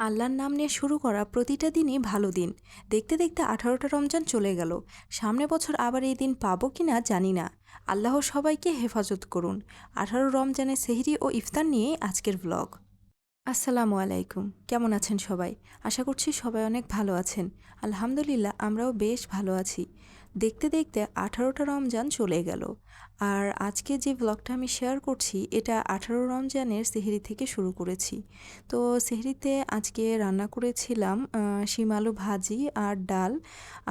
আল্লাহর নাম নিয়ে শুরু করা প্রতিটা দিনই ভালো দিন। দেখতে দেখতে আঠারোটা রমজান চলে গেল। সামনে বছর আবার এই দিন পাবো কি না জানি না। আল্লাহ সবাইকে হেফাজত করুন। আঠারো রমজানের সেহরি ও ইফতার নিয়ে আজকের ব্লগ আসসালামু আলাইকুম। কেমন আছেন সবাই? আশা করছি সবাই অনেক ভালো আছেন। আলহামদুলিল্লাহ, আমরাও বেশ ভালো আছি। দেখতে দেখতে আঠারোটা রমজান চলে গেল। আর আজকে যে ব্লগটা আমি শেয়ার করছি, এটা আঠারো রমজানের সেহরি থেকে শুরু করেছি। তো সেহরিতে আজকে রান্না করেছিলাম শিমালু শিম আলু ভাজি আর ডাল।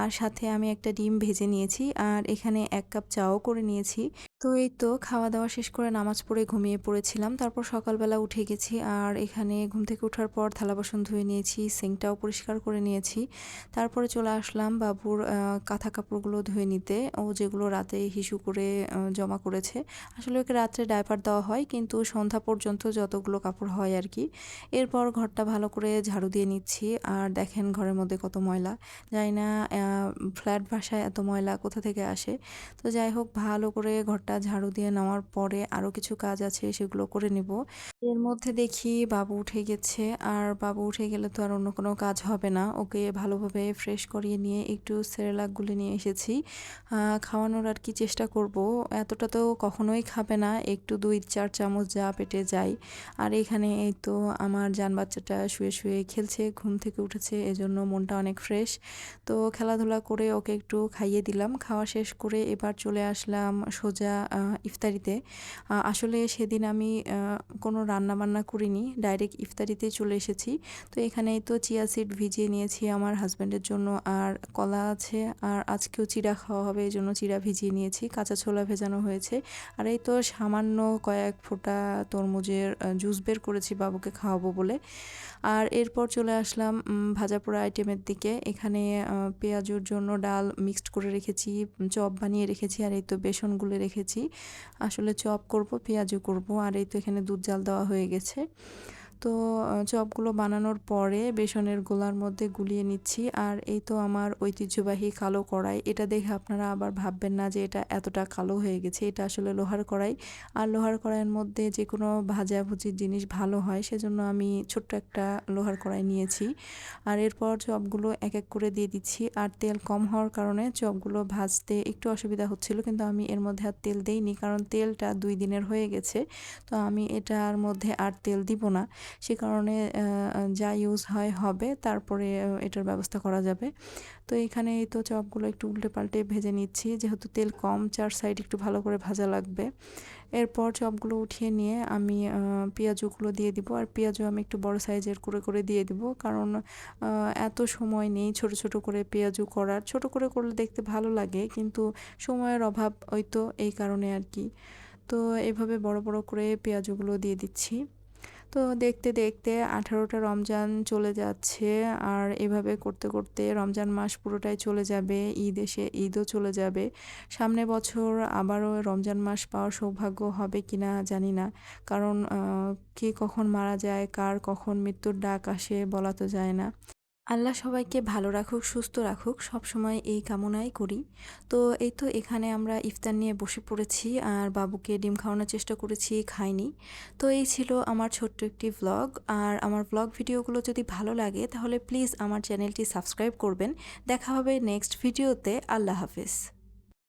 আর সাথে আমি একটা ডিম ভেজে নিয়েছি, আর এখানে এক কাপ চাও করে নিয়েছি। তো এই তো খাওয়া দাওয়া শেষ করে নামাজ পড়ে ঘুমিয়ে পড়েছিলাম। তারপর সকালবেলা উঠে গেছি আর এখানে ঘুম থেকে ওঠার পর থালা বাসন ধুয়ে নিয়েছি, সিঙ্কটাও পরিষ্কার করে নিয়েছি। তারপরে চলে আসলাম বাবুর কাঁথা কাপড়গুলো ধুয়ে নিতে। ও যেগুলো রাতে হিসু করে জমা করেছে। আসলে ওকে রাত্রে ডাইপার দেওয়া হয় কিন্তু সন্ধ্যা পর্যন্ত যতগুলো কাপড় হয় আর কি। এরপর ঘরটা ভালো করে ঝাড়ু দিয়ে নিচ্ছি। আর দেখেন ঘরের মধ্যে কত ময়লা। জানি না ফ্ল্যাট ভাষায় এত ময়লা কোথা থেকে আসে? তো যাই হোক, ভালো করে ঘরটা ঝাড়ু দিয়ে নেওয়ার পরে আরও কিছু কাজ আছে, সেগুলো করে নিব। এর মধ্যে দেখি বাবু উঠে গেছে, আর বাবু উঠে গেলে তো আর অন্য কোনো কাজ হবে না। ওকে ভালোভাবে ফ্রেশ করিয়ে নিয়ে একটু সেরেলাক গুলে নিয়ে এসেছি। খাওয়ানোর আর কি চেষ্টা করব। এতটা তো কখনোই খাবে না, একটু দুই চার চামচ যা পেটে যায়। আর এখানে এই তো আমার জান বাচ্চাটা শুয়ে শুয়ে খেলছে, ঘুম থেকে উঠেছে, এজন্য মনটা অনেক ফ্রেশ তো খেলাধুলা করে ওকে একটু খাইয়ে দিলাম। খাওয়া শেষ করে এবার চলে আসলাম সোজা ইফতারিতে। আসলে সেদিন আমি কোনো রান্না বান্না করিনি ডাইরেক্ট ইফতারিতে চলে এসেছি। তো এখানেই তো চিয়া সিড ভিজিয়ে নিয়েছি আমার হাজব্যান্ডের জন্য, আর কলা আছে, আর আজকেও চিড়া খাওয়া হবে, এই জন্য চিড়া ভিজিয়ে নিয়েছি, কাঁচা ছোলা ভেজানো হয়েছে। আর এই তো সামান্য কয়েক ফোঁটা তরমুজের জুস বের করেছি বাবুকে খাওয়াবো বলে। আর এরপর চলে আসলাম ভাজা পোড়া আইটেমের দিকে। এখানে পেঁয়াজুর জন্য ডাল মিক্সড করে রেখেছি, চপ বানিয়ে রেখেছি, আর এই তো বেসন গুলে রেখেছি আসলে চপ করব পেঁয়াজও করব। আর এই তো এখানে দুধ জাল দেওয়া হয়ে গেছে। তো চপগুলো বানানোর পরে বেসনের গোলার মধ্যে গুলিয়ে নিচ্ছি। আর এই তো আমার ঐতিহ্যবাহী কালো কড়াই। এটা দেখে আপনারা আবার ভাববেন না যে এটা এতটা কালো হয়ে গেছে। এটা আসলে লোহার কড়াই। আর লোহার কড়াইয়ের মধ্যে যে কোনো ভাজাভুজির জিনিস ভালো হয়, সেজন্য আমি ছোট্ট একটা লোহার কড়াই নিয়েছি। আর এরপর চপগুলো এক এক করে দিয়ে দিচ্ছি। আর তেল কম হওয়ার কারণে চপগুলো ভাজতে একটু অসুবিধা হচ্ছিল, কিন্তু আমি এর মধ্যে আর তেল দেইনি, কারণ তেলটা দুই দিনের হয়ে গেছে। তো আমি এটার মধ্যে আর তেল দিব না। সে কারণে যা ইউজ হয় হবে, তারপরে এটার ব্যবস্থা করা যাবে। তো এখানে তো চপগুলো একটু উল্টে পাল্টে ভেজে নিচ্ছি। যেহেতু তেল কম, চার সাইড একটু ভালো করে ভাজা লাগবে। এরপর চপগুলো উঠিয়ে নিয়ে আমি পেঁয়াজুগুলো দিয়ে দিব। আর পেঁয়াজও আমি একটু বড় সাইজের করে করে দিয়ে দিব। কারণ এত সময় নেই ছোট ছোট করে পেঁয়াজু করার। ছোট করে করলে দেখতে ভালো লাগে, কিন্তু সময়ের অভাব ওই তো এই কারণে আর কি। তো এভাবে বড় বড় করে পেঁয়াজুগুলো দিয়ে দিচ্ছি। তো দেখতে দেখতে আঠারোটা রমজান চলে যাচ্ছে। আর এভাবে করতে করতে রমজান মাস পুরোটাই চলে যাবে, ঈদ এসে ঈদও চলে যাবে। সামনে বছর আবারও রমজান মাস পাওয়ার সৌভাগ্য হবে কি না জানি না। কারণ কে কখন মারা যায়, কার কখন মৃত্যুর ডাক আসে বলা তো যায় না। আল্লাহ সবাইকে ভালো রাখুক, সুস্থ রাখুক সব সময় এই কামনাই করি। তো এই তো এখানে আমরা ইফতার নিয়ে বসে পড়েছি আর বাবুকে ডিম খাওয়ানোর চেষ্টা করেছি, খাইনি। তো এই ছিল আমার ছোট্ট একটি ব্লগ আর আমার ব্লগ ভিডিওগুলো যদি ভালো লাগে, তাহলে প্লিজ আমার চ্যানেলটি সাবস্ক্রাইব করবেন। দেখা হবে নেক্সট ভিডিওতে আল্লাহ হাফেজ।